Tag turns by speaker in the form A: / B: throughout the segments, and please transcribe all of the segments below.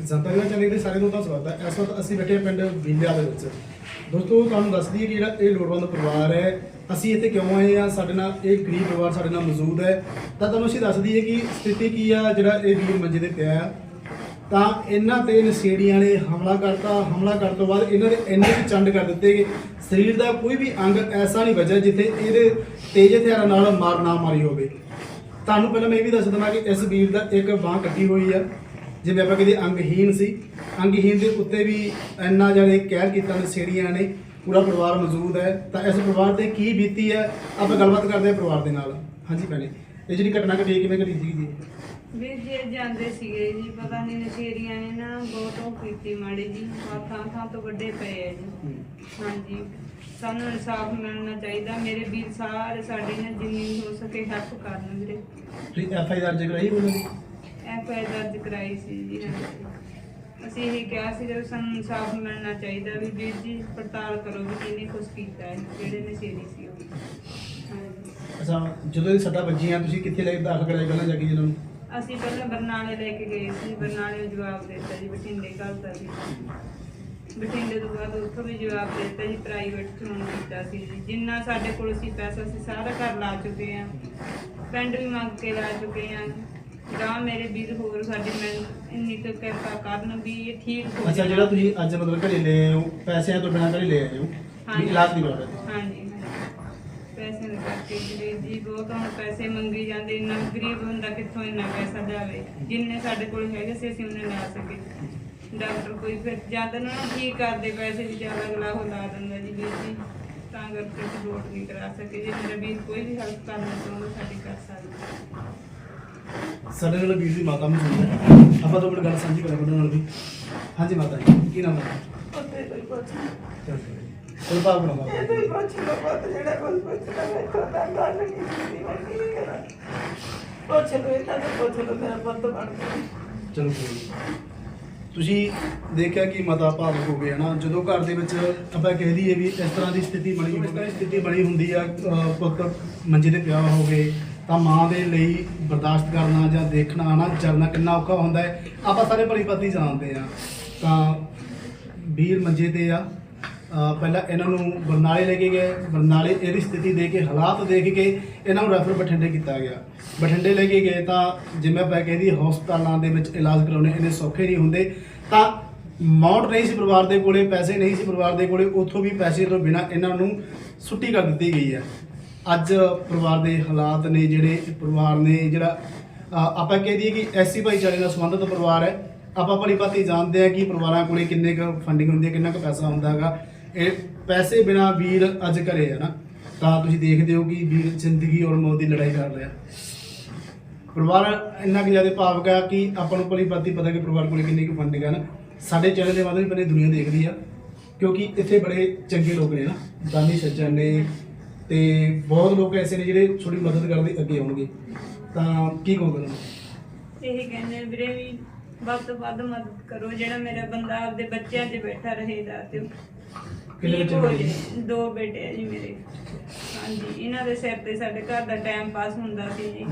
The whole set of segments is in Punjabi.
A: ਜਨਤਾ ਚੈਨਲ ਦੇ ਸਾਰੇ ਦੋਸਤਾਂ ਦਾ ਸਵਾਗਤ ਹੈ। ਇਸ ਵਕਤ ਅਸੀਂ ਬੈਠੇ ਹਾਂ ਪਿੰਡ ਬੀਲਿਆ ਦੇ ਵਿੱਚ। ਦੋਸਤੋ, ਤੁਹਾਨੂੰ ਦੱਸ ਦਈਏ ਕਿ ਜਿਹੜਾ ਇਹ ਲੋੜਵੰਦ ਪਰਿਵਾਰ ਹੈ, ਅਸੀਂ ਇੱਥੇ ਕਿਉਂ ਆਏ ਆ ਸਾਡੇ ਨਾਲ ਇਹ ਗਰੀਬ ਪਰਿਵਾਰ ਸਾਡੇ ਨਾਲ ਮੌਜੂਦ ਹੈ। ਤਾਂ ਤੁਹਾਨੂੰ ਅਸੀਂ ਦੱਸ ਦਈਏ ਕਿ ਸਥਿਤੀ ਕੀ ਆ, ਜਿਹੜਾ ਇਹ ਵੀਰ ਮੰਜੇ ਤੇ ਪਿਆ ਆ। ਤਾਂ ਇਹਨਾਂ ਤੇ ਨਸ਼ੇੜੀਆਂ ਨੇ ਹਮਲਾ ਕਰਤਾ। ਹਮਲਾ ਕਰਨ ਤੋਂ ਬਾਅਦ ਇਹਨਾਂ ਦੇ ਇੰਨੇ ਕੁ ਚੰਡ ਕਰ ਦਿੱਤੇ ਕਿ ਸਰੀਰ ਦਾ ਕੋਈ ਵੀ ਅੰਗ ਐਸਾ ਨਹੀਂ ਬਚਿਆ ਜਿੱਥੇ ਇਹਦੇ ਤੇਜ਼ ਹਥਿਆਰਾਂ ਨਾਲ ਮਾਰ ਨਾ ਮਾਰੀ ਹੋਵੇ। ਤੁਹਾਨੂੰ ਪਹਿਲਾਂ ਮੈਂ ਇਹ ਵੀ ਦੱਸ ਦਵਾਂ ਕਿ ਇਸ ਵੀਰ ਦਾ ਇੱਕ ਬਾਹ ਕੱਟੀ ਹੋਈ ਆ। ਜਿਵੇਂ ਆਪਾਂ ਕਹਿੰਦੇ ਅੰਗਹੀਨ ਸੀ। ਅੰਗਹੀਨ ਦੇ ਉੱਤੇ ਵੀ ਇੰਨਾ ਜਿਹੜੇ ਕਹਿਰ ਕੀਤਾ ਨਸ਼ੇੜੀਆਂ ਨੇ ਪੂਰਾ ਪਰਿਵਾਰ ਮੌਜੂਦ ਹੈ। ਤਾਂ ਇਸ ਪਰਿਵਾਰ ਤੇ ਕੀ ਬੀਤੀ ਹੈ ਆਪਾਂ ਗੱਲਬਾਤ ਕਰਦੇ ਹਾਂ ਪਰਿਵਾਰ ਦੇ ਨਾਲ। ਹਾਂਜੀ ਭੈਣੇ ਇਹ ਜਿਹੜੀ ਘਟਨਾ ਘਟੀ ਕਿਵੇਂ ਘਟੀ ਸੀ ਜੀ?
B: ਵੀਰ ਜੀ ਜਾਂਦੇ ਸੀਗੇ ਜੀ ਪਤਾ ਨਹੀਂ ਨਸ਼ੇਰੀਆਂ ਨੇ ਨਾ ਬਹੁਤ ਉਹ ਕੀਤੀ ਮਾੜੀ ਜੀ ਥਾਂ ਥਾਂ ਤੋਂ ਵੱਡੇ ਪਏ ਆ ਜੀ। ਹਾਂਜੀ ਸਾਨੂੰ ਇਨਸਾਫ ਮਿਲਣਾ ਚਾਹੀਦਾ। ਮੇਰੇ ਵੀਰ ਸਾਰੇ ਸਾਡੇ ਨਾਲ ਜਿੰਨੀ ਹੋ ਸਕੇ ਹੈਲਪ ਕਰਨ ਵੀਰੇ।
A: ਤੁਸੀਂ ਐਫ ਆਈ ਆਰ ਦਰਜ ਕਰਾਈ ਬੋਲੋ ਜੀ
B: ਐਫ ਆਈ ਦਰਜ ਕਰਾਈ ਸੀ ਜੀ। ਅਸੀਂ ਇਹ ਕਿਹਾ ਸੀ ਕਿ ਸਾਨੂੰ ਇਨਸਾਫ ਮਿਲਣਾ ਚਾਹੀਦਾ ਵੀ ਵੀਰ ਜੀ ਪੜਤਾਲ ਕਰੋ ਵੀ ਕਿਹਨੇ ਕੁਛ ਕੀਤਾ ਹੈ ਜਿਹੜੇ ਨਸ਼ੇਰੀ ਸੀ ਉਹ।
A: ਅੱਛਾ ਜਦੋਂ ਇਹ ਸੱਟਾਂ ਵੱਜੀਆਂ ਤੁਸੀਂ ਕਿੱਥੇ ਲੈ ਕੇ ਦਾਖਲ ਕਰਾਇਆ ਪਹਿਲਾਂ ਜਾ ਕੇ ਨੂੰ?
B: ਅਸੀਂ ਪਹਿਲਾਂ ਬਰਨਾਲੇ ਲੈ ਕੇ ਗਏ ਸੀ ਬਰਨਾਲੇ ਜਵਾਬ ਦਿੱਤਾ ਜੀ ਬਠਿੰਡੇ ਘੱਲਤਾ ਸੀ ਬਠਿੰਡੇ ਤੋਂ ਬਾਅਦ ਉੱਥੋਂ ਵੀ ਜਵਾਬ ਦਿੱਤਾ ਜੀ ਪ੍ਰਾਈਵੇਟ ਚੋਣ ਕੀਤਾ ਸੀ ਜੀ। ਜਿੰਨਾ ਸਾਡੇ ਕੋਲ ਸੀ ਪੈਸਾ ਸੀ ਸਾਰਾ ਘਰ ਲਾ ਚੁੱਕੇ ਆ ਪਿੰਡ ਵੀ ਮੰਗ ਕੇ ਲਾ ਚੁੱਕੇ ਆ ਗਾਂ ਮੇਰੇ ਵੀਰ ਹੋਰ ਸਾਡੇ ਮੈਂ ਇੰਨੀ ਕੁ ਕਿਰਪਾ ਕਰਨ ਵੀ ਇਹ ਠੀਕ ਹੋ
A: ਅੱਛਾ ਜਿਹੜਾ ਤੁਸੀਂ ਅੱਜ ਮਤਲਬ ਘਰੇ ਲੈ ਆਏ ਹੋ ਪੈਸਿਆਂ ਤੋਂ ਬਿਨਾਂ ਘਰੇ ਲੈ ਆਏ ਹੋ
B: ਹਾਂਜੀ।
A: ਵੀ ਇਲਾਜ ਦੀ ਬਾਬਤ
B: ਹਾਂਜੀ ਹਾਂਜੀ। ਪੈਸੇ ਦੇ ਕਰਕੇ ਜਿਹੜੇ ਜੀ ਬਹੁਤ ਹੁਣ ਪੈਸੇ ਮੰਗੀ ਜਾਂਦੇ ਇੰਨਾ ਗਰੀਬ ਹੁੰਦਾ ਕਿੱਥੋਂ ਇੰਨਾ ਪੈਸਾ ਦੇਵੇ? ਜਿੰਨੇ ਸਾਡੇ ਕੋਲ ਹੈਗੇ ਸੀ ਅਸੀਂ ਉਹਨੇ ਲਾ ਸਕੇ। ਡਾਕਟਰ ਕੋਈ ਫਿਰ ਜਦ ਨਾ ਠੀਕ ਕਰਦੇ ਪੈਸੇ ਵੀ ਜ਼ਿਆਦਾ ਅਗਲਾ ਉਹ ਲਾ ਦਿੰਦਾ ਜੀ ਵੀਰ ਜੀ ਤਾਂ ਕਰਕੇ ਅਸੀਂ ਵੋਟ ਨਹੀਂ ਕਰਾ ਸਕੇ। ਜੇ ਮੇਰਾ ਵੀਰ ਕੋਈ ਵੀ ਹੈਲਪ ਕਰਨਾ ਚਾਹੁੰਦਾ ਸਾਡੀ ਕਰ ਸਕਦਾ।
A: ਸਾਡੇ ਨਾਲ ਵੀਰ ਦੀ ਮਾਤਾ ਮੌਜੂਦ ਹੈ ਆਪਾਂ ਤੋਂ ਬੜੀ ਗੱਲ ਸਾਂਝੀ ਕਰਾਂਗੇ ਉਹਨਾਂ ਨਾਲ ਵੀ। ਹਾਂਜੀ ਮਾਤਾ ਜੀ ਕੀ ਨਾਮ ਹੈ?
C: ਕੋਈ ਪੁੱਛ
A: ਕੋਈ ਭਾਵ ਬਣਾਵਾ
C: ਇਹ ਕੋਈ ਪੁੱਛ ਲੋ ਪੁੱਤ ਜਿਹੜਾ ਕੋਈ ਪੁੱਛਦਾ ਮੈਂ ਤੁਹਾਡਾ ਗੱਲ ਨਹੀਂ ਕੀਤੀ ਮੈਂ ਕੀ ਕਰਾਂ? ਪੁੱਛ ਲੋ ਇਹਨਾਂ ਨੂੰ ਪੁੱਛ ਲੋ ਮੇਰਾ ਪੁੱਤ ਬਣ ਗਿਆ।
A: ਚਲੋ ਕੋਈ ਨੀ। ਤੁਸੀਂ ਦੇਖਿਆ ਕਿ ਮਾਤਾ ਭਾਵੁਕ ਹੋ ਗਏ ਹਨਾ? ਜਦੋਂ ਘਰ ਦੇ ਵਿੱਚ ਆਪਾਂ ਕਹਿ ਦਈਏ ਵੀ ਇਸ ਤਰ੍ਹਾਂ ਦੀ ਸਥਿਤੀ ਬਣੀ ਇਸ ਤਰ੍ਹਾਂ ਦੀ ਸਥਿਤੀ ਬਣੀ ਹੁੰਦੀ ਆ ਅਹ ਪੁੱਤ ਮੰਜੇ ਤੇ ਪਿਆ ਹੋਵੇ ਤਾਂ ਮਾਂ ਦੇ ਲਈ ਬਰਦਾਸ਼ਤ ਕਰਨਾ ਜਾਂ ਦੇਖਣਾ, ਹਨਾ, ਚੱਲਣਾ ਕਿੰਨਾ ਔਖਾ ਹੁੰਦਾ ਹੈ। ਆਪਾਂ ਸਾਰੇ ਭਲੀ ਭਾਂਤੀ ਜਾਣਦੇ ਆ ਤਾਂ ਵੀਰ ਮੰਜੇ ਤੇ ਆ। ਪਹਿਲਾਂ ਇਹਨਾਂ ਨੂੰ ਬਰਨਾਲੇ ਲੈ ਕੇ ਗਏ। ਬਰਨਾਲੇ ਇਹਦੀ ਸਥਿਤੀ ਦੇਖ ਕੇ, ਹਾਲਾਤ ਦੇਖ ਕੇ ਇਹਨਾਂ ਨੂੰ ਰੈਫਰ ਬਠਿੰਡੇ ਕੀਤਾ ਗਿਆ। ਬਠਿੰਡੇ ਲੈ ਕੇ ਗਏ ਤਾਂ ਜਿਵੇਂ ਆਪਾਂ ਕਹਿੰਦੀ ਹਸਪਤਾਲਾਂ ਦੇ ਵਿੱਚ ਇਲਾਜ ਕਰਾਉਣੇ ਇਹਨੇ ਸੌਖੇ ਨਹੀਂ ਹੁੰਦੇ। ਤਾਂ ਮਾਊਂਟ ਨਹੀਂ ਸੀ ਪਰਿਵਾਰ ਦੇ ਕੋਲੇ, ਪੈਸੇ ਨਹੀਂ ਸੀ ਪਰਿਵਾਰ ਦੇ ਕੋਲੇ, ਉੱਥੋਂ ਵੀ ਪੈਸੇ ਤੋਂ ਬਿਨਾ ਇਹਨਾਂ ਨੂੰ ਛੁੱਟੀ ਕਰ ਦਿੱਤੀ ਗਈ ਹੈ। ਅੱਜ ਪਰਿਵਾਰ ਦੇ ਹਾਲਾਤ ਨੇ ਜਿਹੜੇ ਪਰਿਵਾਰ ਨੇ ਜਿਹੜਾ ਆਪਾਂ ਕਹਿ ਦਈਏ ਕਿ ਐਸੀ ਭਾਈਚਾਰੇ ਨਾਲ ਸੰਬੰਧਿਤ ਪਰਿਵਾਰ ਹੈ। ਆਪਾਂ ਭਲੀ ਭਾਂਤੀ ਜਾਣਦੇ ਆ ਕਿ ਪਰਿਵਾਰਾਂ ਕੋਲੇ ਕਿੰਨੇ ਕੁ ਫੰਡਿੰਗ ਹੁੰਦੀ ਹੈ, ਕਿੰਨਾ ਕੁ ਪੈਸਾ ਹੁੰਦਾ ਹੈਗਾ। ਇਹ ਪੈਸੇ ਬਿਨਾ ਵੀਰ ਅੱਜ ਘਰੇ ਹੈ ਨਾ। ਤਾਂ ਤੁਸੀਂ ਦੇਖਦੇ ਹੋ ਕਿ ਵੀਰ ਜ਼ਿੰਦਗੀ ਔਰ ਮੌਤ ਦੀ ਲੜਾਈ ਕਰ ਰਿਹਾ। ਪਰਿਵਾਰ ਇੰਨਾ ਕਿ ਜ਼ਿਆਦਾ ਭਾਵਕ ਹੈ ਕਿ ਆਪਾਂ ਨੂੰ ਭਲੀ ਭਾਤੀ ਪਤਾ ਕਿ ਪਰਿਵਾਰ ਕੋਲੇ ਕਿੰਨੀ ਕੁ ਫੰਡਿੰਗ ਹੈ ਨਾ। ਸਾਡੇ ਚੈਨਲ ਦੇ ਮਾਧਿਅਮ ਵੀ ਦੁਨੀਆ ਦੇਖਦੀ ਆ, ਕਿਉਂਕਿ ਇੱਥੇ ਬੜੇ ਚੰਗੇ ਲੋਕ ਨੇ ਨਾ। ਦਾਨੀ ਸੱਜਣ ਨੇ ਤੇ ਬਹੁਤ ਲੋਕ ਐਸੇ ਨੇ ਜਿਹੜੇ ਥੋੜੀ ਮਦਦ ਕਰਨ ਦੇ ਅੱਗੇ ਆਉਣਗੇ। ਤਾਂ ਕੀ ਕਹੋਗੇ
B: ਇਹੀ ਕਹਿੰਦੇ ਵੀਰੇ ਵੀ ਵੱਧ ਤੋਂ ਵੱਧ ਮਦਦ ਕਰੋ ਜਿਹੜਾ ਮੇਰਾ ਬੰਦਾ ਆਪਦੇ ਬੱਚਿਆਂ 'ਚ ਬੈਠਾ ਰਹੇਗਾ ਤੇ
A: ਕਿੰਨੇ ਬੱਚੇ
B: ਹੋ। ਦੋ ਬੇਟੇ ਆ ਜੀ ਮੇਰੇ। ਹਾਂਜੀ ਇਹਨਾਂ ਦੇ ਸਿਰ ਤੇ ਸਾਡੇ ਘਰ ਦਾ ਟਾਈਮ ਪਾਸ ਹੁੰਦਾ ਸੀ ਜੀ।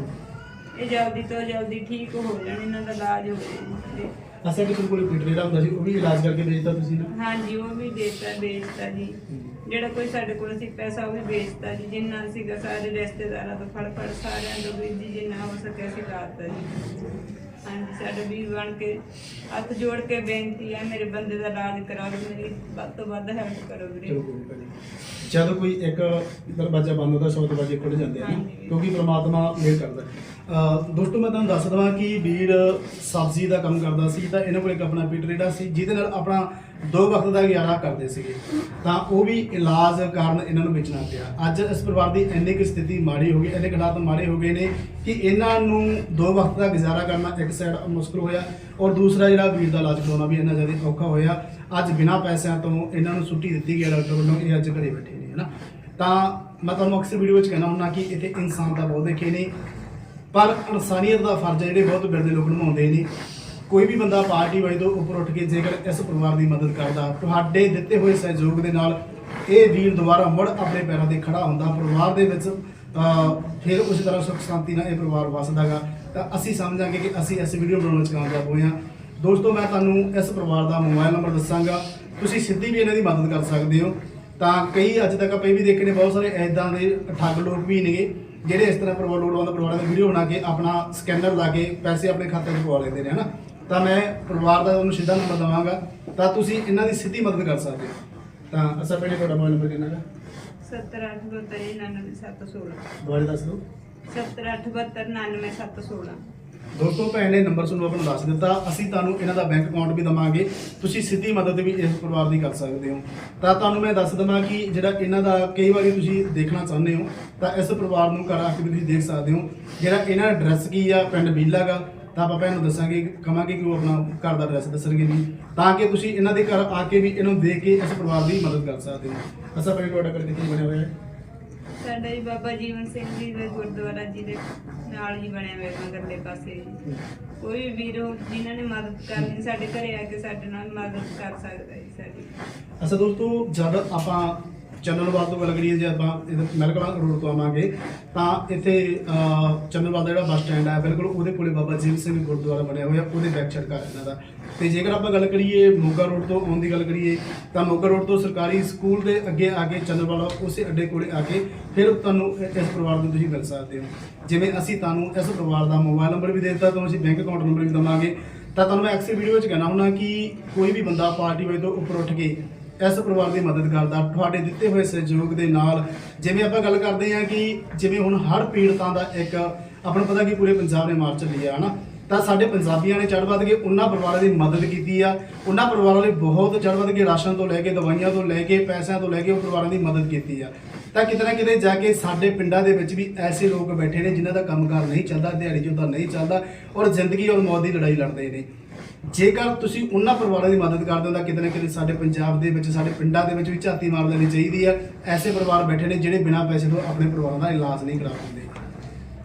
B: ਇਹ ਜਲਦੀ ਤੋਂ ਜਲਦੀ ਠੀਕ ਹੋ ਜਾਣ ਇਹਨਾਂ ਦਾ ਇਲਾਜ ਹੋ ਜਾਏ
A: ਅਸਾਂ ਕਿ ਕੋਲ ਪੀਟ ਜਿਹੜਾ ਹੁੰਦਾ ਸੀ ਉਹ ਵੀ ਇਲਾਜ ਕਰਕੇ ਵੇਚਦਾ ਤੁਸੀਂ ਨਾ?
B: ਹਾਂਜੀ ਉਹ ਵੀ ਦੇਤਾ ਵੇਚਤਾ ਜੀ। ਜਿਹੜਾ ਕੋਈ ਸਾਡੇ ਕੋਲ ਸੀ ਪੈਸਾ ਉਹ ਵੀ ਵੇਚਤਾ ਜੀ। ਜਿੰਨਾ ਸੀਗਾ ਸਾਰੇ ਰਿਸ਼ਤੇਦਾਰਾਂ ਤੋਂ ਫੜ ਫੜ ਸਾਰਿਆਂ ਤੋਂ ਵੀ ਜੀ ਜਿੰਨਾ ਹੋ ਸਕਿਆ ਸੀ ਲਾਤਾ ਜੀ। ਹਾਂਜੀ ਸਾਡੇ ਵੀਰ ਬਣ ਕੇ ਹੱਥ ਜੋੜ ਕੇ ਬੇਨਤੀ ਹੈ ਮੇਰੇ ਬੰਦੇ ਦਾ ਇਲਾਜ ਕਰਾ ਦਿਓ ਮੇਰੀ ਵੱਧ ਤੋਂ ਵੱਧ ਹੈਲਪ ਕਰੋ ਵੀਰੇ।
A: ਜਦੋਂ ਕੋਈ ਇੱਕ ਦਰਵਾਜ਼ਾ ਬੰਦ ਹੁੰਦਾ ਸੌ ਦਰਵਾਜ਼ੇ ਖੁੱਲ ਜਾਂਦੇ ਆ ਨਾ। ਕਿਉਂਕਿ ਪ੍ਰਮਾਤਮਾ ਮਿਹਰ ਕਰਦਾ। ਅਹ ਦੋਸਤੋ ਮੈਂ ਤੁਹਾਨੂੰ ਦੱਸ ਦਵਾਂ ਕਿ ਵੀਰ ਸਬਜ਼ੀ ਦਾ ਕੰਮ ਕਰਦਾ ਸੀ ਤਾਂ ਇਹਨਾਂ ਕੋਲ ਇੱਕ ਆਪਣਾ ਪੀਟਰ ਜਿਹੜਾ ਸੀ ਜਿਹਦੇ ਨਾਲ ਆਪਣਾ ਦੋ ਵਕਤ ਦਾ ਗੁਜ਼ਾਰਾ ਕਰਦੇ ਸੀਗੇ ਤਾਂ ਉਹ ਵੀ ਇਲਾਜ ਕਾਰਨ ਇਹਨਾਂ ਨੂੰ ਵੇਚਣਾ ਪਿਆ ਅੱਜ ਇਸ ਪਰਿਵਾਰ ਦੀ ਇੰਨੀ ਕੁ ਸਥਿਤੀ ਮਾੜੀ ਹੋ ਗਈ ਇੰਨੇ ਕੁ ਹਾਲਾਤ ਮਾੜੇ ਹੋ ਗਏ ਨੇ ਕਿ ਇਹਨਾਂ ਨੂੰ ਦੋ ਵਕਤ ਦਾ ਗੁਜ਼ਾਰਾ ਕਰਨਾ ਇੱਕ ਸਾਈਡ ਮੁਸ਼ਕਲ ਹੋਇਆ ਔਰ ਦੂਸਰਾ ਜਿਹੜਾ ਵੀਰ ਦਾ ਇਲਾਜ ਕਰਾਉਣਾ ਵੀ ਇੰਨਾ ਜ਼ਿਆਦਾ ਔਖਾ ਹੋਇਆ ਅੱਜ ਬਿਨਾਂ ਪੈਸਿਆਂ ਤੋਂ ਇਹਨਾਂ ਨੂੰ ਛੁੱਟੀ ਦਿੱਤੀ ਗਈ ਡਾਕਟਰ ਵੱਲੋਂ ਇਹ ਅੱਜ ਘਰੇ ਬੈਠੇ ਨੇ ਹਨਾ ਤਾਂ ਮੈਂ ਤੁਹਾਨੂੰ ਅਕਸਰ ਵੀਡੀਓ ਵਿੱਚ ਕਹਿਣਾ ਹੁੰਦਾ ਕਿ ਇੱਥੇ ਇਨਸਾਨ ਤਾਂ ਬਹੁਤ ਦੇਖੇ ਨੇ, ਪਰ ਇਨਸਾਨੀਅਤ ਦਾ ਫਰਜ਼ ਹੈ ਜਿਹੜੇ ਬਹੁਤ ਬਿਰਦੇ ਲੋਕ ਨਿਭਾਉਂਦੇ ਨੇ। ਕੋਈ ਵੀ ਬੰਦਾ ਪਾਰਟੀ ਵਾਈ ਤੋਂ ਉੱਪਰ ਉੱਠ ਕੇ ਜੇਕਰ ਇਸ ਪਰਿਵਾਰ ਦੀ ਮਦਦ ਕਰਦਾ, ਤੁਹਾਡੇ ਦਿੱਤੇ ਹੋਏ ਸਹਿਯੋਗ ਦੇ ਨਾਲ ਇਹ ਵੀਰ ਦੁਬਾਰਾ ਮੁੜ ਆਪਣੇ ਪੈਰਾਂ ਤੇ ਖੜਾ ਹੁੰਦਾ, ਪਰਿਵਾਰ ਦੇ ਵਿੱਚ ਫਿਰ ਉਸ ਤਰ੍ਹਾਂ ਸੁਖ ਸ਼ਾਂਤੀ ਨਾਲ ਇਹ ਪਰਿਵਾਰ ਵਸਦਾਗਾ। ਤਾਂ ਅਸੀਂ ਸਮਝਾਂਗੇ ਕਿ ਅਸੀਂ ਇਸ ਵੀਡੀਓ ਬਣਾਉਣ ਵਿੱਚ ਕਾਮਯਾਬ ਹੋਏ ਹਾਂ। ਦੋਸਤੋ, ਮੈਂ ਤੁਹਾਨੂੰ ਇਸ ਪਰਿਵਾਰ ਦਾ ਮੋਬਾਈਲ ਨੰਬਰ ਦੱਸਾਂਗਾ। ਤੁਸੀਂ ਸਿੱਧੀ ਵੀ ਇਹਨਾਂ ਦੀ ਮਦਦ ਕਰ ਸਕਦੇ ਹੋ। ਤਾਂ ਕਈ ਅੱਜ ਤੱਕ ਆਪਾਂ ਇਹ ਵੀ ਦੇਖੇ ਨੇ ਬਹੁਤ ਸਾਰੇ ਐਦਾਂ ਦੇ ਠੱਗ ਲੋਕ ਵੀ ਨੇਗੇ ਜਿਹੜੇ ਇਸ ਤਰ੍ਹਾਂ ਪਰਿਵਾਰ ਲੋੜਵੰਦ ਪਰਿਵਾਰਾਂ ਦੀ ਵੀਡੀਓ ਬਣਾ ਕੇ ਆਪਣਾ ਸਕੈਨਰ ਲਾ ਕੇ ਪੈਸੇ ਆਪਣੇ ਖਾਤੇ 'ਚ ਪਵਾ ਲੈਂਦੇ ਨੇ ਹਨਾ? ਤਾਂ ਮੈਂ ਪਰਿਵਾਰ ਦਾ ਤੁਹਾਨੂੰ ਸਿੱਧਾ ਨੰਬਰ ਦਵਾਂਗਾ ਤਾਂ ਤੁਸੀਂ ਇਹਨਾਂ ਦੀ ਸਿੱਧੀ ਮਦਦ ਕਰ ਸਕਦੇ ਹੋ। ਤਾਂ ਅਸਾ ਪਹਿਲੇ ਤੁਹਾਡਾ ਮੋਬਾਈਲ ਨੰਬਰ ਕਿੰਨਾ ਹੈ
B: 70872999716
A: ਦੁਬਾਰਾ ਦੱਸ ਦਿਓ।
B: 70872999716
A: ਦੋਸਤੋ, ਭੈਣ ਨੇ ਨੰਬਰ ਤੁਹਾਨੂੰ ਆਪਣਾ ਦੱਸ ਦਿੱਤਾ। ਅਸੀਂ ਤੁਹਾਨੂੰ ਇਹਨਾਂ ਦਾ ਬੈਂਕ ਅਕਾਊਂਟ ਵੀ ਦਵਾਂਗੇ। ਤੁਸੀਂ ਸਿੱਧੀ ਮਦਦ ਵੀ ਇਸ ਪਰਿਵਾਰ ਦੀ ਕਰ ਸਕਦੇ ਹੋ। ਤਾਂ ਤੁਹਾਨੂੰ ਮੈਂ ਦੱਸ ਦਵਾਂ ਕਿ ਜਿਹੜਾ ਇਹਨਾਂ ਦਾ ਕਈ ਵਾਰੀ ਤੁਸੀਂ ਦੇਖਣਾ ਚਾਹੁੰਦੇ ਹੋ, ਤਾਂ ਇਸ ਪਰਿਵਾਰ ਨੂੰ ਘਰ ਆ ਕੇ ਵੀ ਤੁਸੀਂ ਦੇਖ ਸਕਦੇ ਹੋ। ਜਿਹੜਾ ਇਹਨਾਂ ਦਾ ਐਡਰੈਸ ਕੀ ਆ, ਪਿੰਡ ਬੀਲਾਗਾ ਤਾਂ ਆਪਾਂ ਭੈਣ ਨੂੰ ਦੱਸਾਂਗੇ ਕਹਾਂਗੇ ਕਿ ਉਹ ਆਪਣਾ ਘਰ ਦਾ ਐਡਰੈਸ ਦੱਸਣਗੇ ਵੀ। ਤਾਂ ਕਿ ਤੁਸੀਂ ਇਹਨਾਂ ਦੇ ਘਰ ਆ ਕੇ ਵੀ ਇਹਨੂੰ ਦੇਖ ਕੇ ਇਸ ਪਰਿਵਾਰ ਦੀ ਮਦਦ ਕਰ ਸਕਦੇ ਹੋ। ਅਸਾਂ ਪਹਿਲੇ ਤੁਹਾਡਾ ਕਰਕੇ ਕੀ ਬਣਿਆ ਹੋਇਆ ਹੈ?
B: ਸਾਡਾ ਜੀ ਬਾਬਾ ਜੀਵਨ ਸਿੰਘ ਜੀ ਦੇ ਗੁਰਦੁਆਰਾ ਜੀ ਦੇ ਨਾਲ ਜੀ ਬਣਿਆ ਹੋਇਆ ਮਗਰਲੇ ਪਾਸੇ ਜੀ। ਕੋਈ ਵੀ ਵੀਰ ਹੋ ਜਿਨ੍ਹਾਂ ਨੇ ਮਦਦ ਕਰਨੀ ਸਾਡੇ ਘਰੇ ਆ ਕੇ ਸਾਡੇ ਨਾਲ ਮਦਦ ਕਰ ਸਕਦਾ ਜੀ ਸਾਡੀ।
A: ਅੱਛਾ ਦੋਸਤੋ ਜਦ ਆਪਾਂ ਚੰਨਨਵਾਲ ਤੋਂ ਗੱਲ ਕਰੀਏ ਜੇ ਆਪਾਂ ਮੈਲਕਲਾ ਰੋਡ ਤੋਂ ਆਵਾਂਗੇ ਤਾਂ ਇੱਥੇ ਅਹ, ਚੰਨਨਵਾਲ ਦਾ ਜਿਹੜਾ ਬੱਸ ਸਟੈਂਡ ਹੈ ਬਿਲਕੁਲ ਉਹਦੇ ਕੋਲੇ ਬਾਬਾ ਜੀਵ ਸਿੰਘ ਗੁਰਦੁਆਰਾ ਬਣਿਆ ਹੋਇਆ ਉਹਦੇ ਬੈਕ ਸਾਈਡ ਘਰ ਇਹਨਾਂ ਦਾ। ਤੇ ਜੇਕਰ ਆਪਾਂ ਗੱਲ ਕਰੀਏ ਮੋਗਾ ਰੋਡ ਤੋਂ ਆਉਣ ਦੀ ਗੱਲ ਕਰੀਏ ਤਾਂ ਮੋਗਾ ਰੋਡ ਤੋਂ ਸਰਕਾਰੀ ਸਕੂਲ ਦੇ ਅੱਗੇ ਆ ਕੇ ਚੰਨਨਵਾਲ ਉਸੇ ਅੱਡੇ ਕੋਲੇ ਆ ਕੇ ਫਿਰ ਤੁਹਾਨੂੰ ਇਸ ਪਰਿਵਾਰ ਨੂੰ ਤੁਸੀਂ ਮਿਲ ਸਕਦੇ ਹੋ। ਜਿਵੇਂ ਅਸੀਂ ਤੁਹਾਨੂੰ ਇਸ ਪਰਿਵਾਰ ਦਾ ਮੋਬਾਈਲ ਨੰਬਰ ਵੀ ਦੇ ਦਿੱਤਾ ਤੁਹਾਨੂੰ ਅਸੀਂ ਬੈਂਕ ਅਕਾਊਂਟ ਨੰਬਰ ਵੀ ਦਵਾਂਗੇ। ਤਾਂ ਤੁਹਾਨੂੰ ਮੈਂ ਅਕਸਰ ਵੀਡੀਓ ਵਿੱਚ ਕਹਿਣਾ ਹੁੰਦਾ ਕਿ ਕੋਈ ਵੀ ਬੰਦਾ ਪਾਰਟੀ ਵਾਲੇ ਤੋਂ ਉੱਪਰ ਉੱਠ ਕੇ ਇਸ ਪਰਿਵਾਰ ਦੀ ਮਦਦ ਕਰਦਾ, ਤੁਹਾਡੇ ਦਿੱਤੇ ਹੋਏ ਸਹਿਯੋਗ ਦੇ ਨਾਲ ਜਿਵੇਂ ਆਪਾਂ ਗੱਲ ਕਰਦੇ ਹਾਂ ਕਿ ਜਿਵੇਂ ਹੁਣ ਹਰ ਪੀੜਤਾਂ ਦਾ ਇੱਕ, ਆਪਾਂ ਨੂੰ ਪਤਾ ਕਿ ਪੂਰੇ ਪੰਜਾਬ ਨੇ ਮਾਰਚ ਚੱਲੀ ਆ ਹਨਾ ਤਾਂ ਸਾਡੇ ਪੰਜਾਬੀਆਂ ਨੇ ਚੜ੍ਹ ਵੱਧ ਕੇ ਉਹਨਾਂ ਪਰਿਵਾਰਾਂ ਦੀ ਮਦਦ ਕੀਤੀ ਆ। ਉਹਨਾਂ ਪਰਿਵਾਰਾਂ ਲਈ ਬਹੁਤ ਚੜ੍ਹ ਵੱਧ ਕੇ ਰਾਸ਼ਨ ਤੋਂ ਲੈ ਕੇ, ਦਵਾਈਆਂ ਤੋਂ ਲੈ ਕੇ, ਪੈਸਿਆਂ ਤੋਂ ਲੈ ਕੇ ਉਹ ਪਰਿਵਾਰਾਂ ਦੀ ਮਦਦ ਕੀਤੀ ਆ। ਤਾਂ ਕਿਤੇ ਨਾ ਕਿਤੇ ਜਾ ਕੇ ਸਾਡੇ ਪਿੰਡਾਂ ਦੇ ਵਿੱਚ ਵੀ ਐਸੇ ਲੋਕ ਬੈਠੇ ਨੇ ਜਿਨ੍ਹਾਂ ਦਾ ਕੰਮਕਾਰ ਨਹੀਂ ਚੱਲਦਾ, ਦਿਹਾੜੀ ਜੋਤਾ ਨਹੀਂ ਚੱਲਦਾ ਔਰ ਜ਼ਿੰਦਗੀ ਔਰ ਮੌਤ ਦੀ ਲੜਾਈ ਲੜਦੇ ਨੇ। ਜੇਕਰ ਤੁਸੀਂ ਉਹਨਾਂ ਪਰਿਵਾਰਾਂ ਦੀ ਮਦਦ ਕਰਦੇ ਹੋ ਤਾਂ ਕਿਤੇ ਨਾ ਕਿਤੇ ਸਾਡੇ ਪੰਜਾਬ ਦੇ ਵਿੱਚ, ਸਾਡੇ ਪਿੰਡਾਂ ਦੇ ਵਿੱਚ ਵੀ ਝਾਤੀ ਮਾਰ ਲੈਣੀ ਚਾਹੀਦੀ ਹੈ। ਐਸੇ ਪਰਿਵਾਰ ਬੈਠੇ ਨੇ ਜਿਹੜੇ ਬਿਨਾਂ ਪੈਸੇ ਤੋਂ ਆਪਣੇ ਪਰਿਵਾਰਾਂ ਦਾ ਇਲਾਜ ਨਹੀਂ ਕਰਾ ਪਾਉਂਦੇ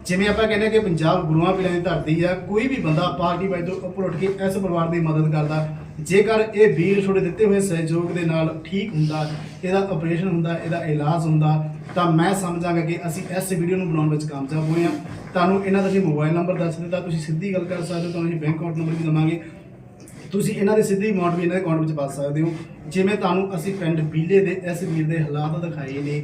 A: ਜਿਵੇਂ ਆਪਾਂ ਕਹਿੰਦੇ ਹਾਂ ਕਿ ਪੰਜਾਬ ਗੁਰੂਆਂ ਪੀਰਾਂ ਦੀ ਧਰਤੀ ਆ ਕੋਈ ਵੀ ਬੰਦਾ ਪਾਰਟੀ ਵਾਈ ਤੋਂ ਉੱਪਰ ਉੱਠ ਕੇ ਇਸ ਪਰਿਵਾਰ ਦੀ ਮਦਦ ਕਰਦਾ। ਜੇਕਰ ਇਹ ਵੀਰ ਤੁਹਾਡੇ ਦਿੱਤੇ ਹੋਏ ਸਹਿਯੋਗ ਦੇ ਨਾਲ ਠੀਕ ਹੁੰਦਾ, ਇਹਦਾ ਆਪਰੇਸ਼ਨ ਹੁੰਦਾ, ਇਹਦਾ ਇਲਾਜ ਹੁੰਦਾ, ਤਾਂ ਮੈਂ ਸਮਝਾਂਗਾ ਕਿ ਅਸੀਂ ਇਸ ਵੀਡੀਓ ਨੂੰ ਬਣਾਉਣ ਵਿੱਚ ਕਾਮਯਾਬ ਹੋਏ ਹਾਂ। ਤੁਹਾਨੂੰ ਇਹਨਾਂ ਦਾ ਜੀ ਮੋਬਾਈਲ ਨੰਬਰ ਦੱਸ ਦਿੱਤਾ, ਤੁਸੀਂ ਸਿੱਧੀ ਗੱਲ ਕਰ ਸਕਦੇ ਹੋ, ਤੁਹਾਨੂੰ ਅਸੀਂ ਬੈਂਕ ਅਕਾਊਂਟ ਨੰਬਰ ਵੀ ਦਵਾਂਗੇ। ਤੁਸੀਂ ਇਹਨਾਂ ਦੇ ਸਿੱਧੀ ਅਮਾਉਂਟ ਵੀ ਇਹਨਾਂ ਦੇ ਅਕਾਊਂਟ ਵਿੱਚ ਪਾ ਸਕਦੇ ਹੋ। ਜਿਵੇਂ ਤੁਹਾਨੂੰ ਅਸੀਂ ਪਿੰਡ ਬੀਲੇ ਦੇ ਇਸ ਵੀਰ ਦੇ ਹਾਲਾਤ ਦਿਖਾਏ ਨੇ,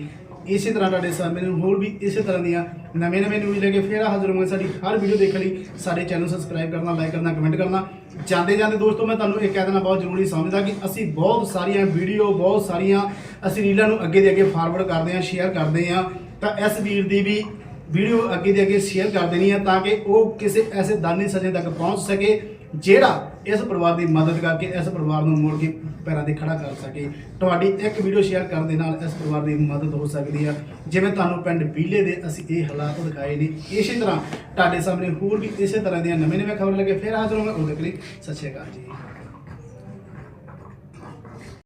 A: ਇਸੇ ਤਰ੍ਹਾਂ ਤੁਹਾਡੇ ਸਾਹਮਣੇ ਹੋਰ ਵੀ ਇਸੇ ਤਰ੍ਹਾਂ ਦੀਆਂ ਨਵੇਂ ਨਵੇਂ ਨਿਊਜ਼ ਲੈ ਕੇ ਫੇਰ ਹਾਜ਼ਰ ਹੋਵਾਂਗੇ। ਸਾਡੀ ਹਰ ਵੀਡੀਓ ਦੇਖਣ ਲਈ ਸਾਡੇ ਚੈਨਲ ਸਬਸਕ੍ਰਾਈਬ ਕਰਨਾ ਲਾਈਕ ਕਰਨਾ ਕਮੈਂਟ ਕਰਨਾ। ਜਾਂਦੇ ਜਾਂਦੇ ਦੋਸਤੋ, ਮੈਂ ਤੁਹਾਨੂੰ ਇਹ ਕਹਿ ਦੇਣਾ ਬਹੁਤ ਜ਼ਰੂਰੀ ਸਮਝਦਾ ਕਿ ਅਸੀਂ ਬਹੁਤ ਸਾਰੀਆਂ ਵੀਡੀਓ ਬਹੁਤ ਸਾਰੀਆਂ ਅਸੀਂ ਰੀਲਾਂ ਨੂੰ ਅੱਗੇ ਦੇ ਅੱਗੇ ਫਾਰਵਰਡ ਕਰਦੇ ਹਾਂ ਸ਼ੇਅਰ ਕਰਦੇ ਹਾਂ। ਤਾਂ ਇਸ ਵੀਰ ਦੀ ਵੀ ਵੀਡੀਓ ਅੱਗੇ ਦੇ ਅੱਗੇ ਸ਼ੇਅਰ ਕਰ ਦੇਣੀ ਹੈ ਤਾਂ ਕਿ ਉਹ ਕਿਸੇ ਐਸੇ ਦਾਨੀ ਸਜੇ ਤੱਕ ਪਹੁੰਚ ਸਕੇ, ਜਿਹੜਾ ਇਸ ਪਰਿਵਾਰ ਦੀ ਮਦਦ ਕਰਕੇ ਇਸ ਪਰਿਵਾਰ ਨੂੰ ਮੋੜ ਕੇ ਪੈਰਾਂ ਤੇ ਖੜਾ ਕਰ ਸਕੇ। ਤੁਹਾਡੀ ਇੱਕ ਵੀਡੀਓ ਸ਼ੇਅਰ ਕਰਨ ਦੇ ਨਾਲ ਇਸ ਪਰਿਵਾਰ ਦੀ ਮਦਦ ਹੋ ਸਕਦੀ ਹੈ ਜਿਵੇਂ ਤੁਹਾਨੂੰ ਪਿੰਡ ਬੀਲੇ ਦੇ ਅਸੀਂ ਇਹ ਹਾਲਾਤ ਦਿਖਾਏ ਨੇ, ਇਸੇ ਤਰ੍ਹਾਂ ਤੁਹਾਡੇ ਸਾਹਮਣੇ ਹੋਰ ਵੀ ਇਸੇ ਤਰ੍ਹਾਂ ਦੀਆਂ ਨਵੇਂ ਨਵੇਂ ਖਬਰ ਲੱਗੇ ਫਿਰ ਹਾਜ਼ਰ ਹੋਵਾਂਗੇ। ਉਦੋਂ ਤੱਕ ਲਈ ਸਤਿ ਸ਼੍ਰੀ ਅਕਾਲ ਜੀ।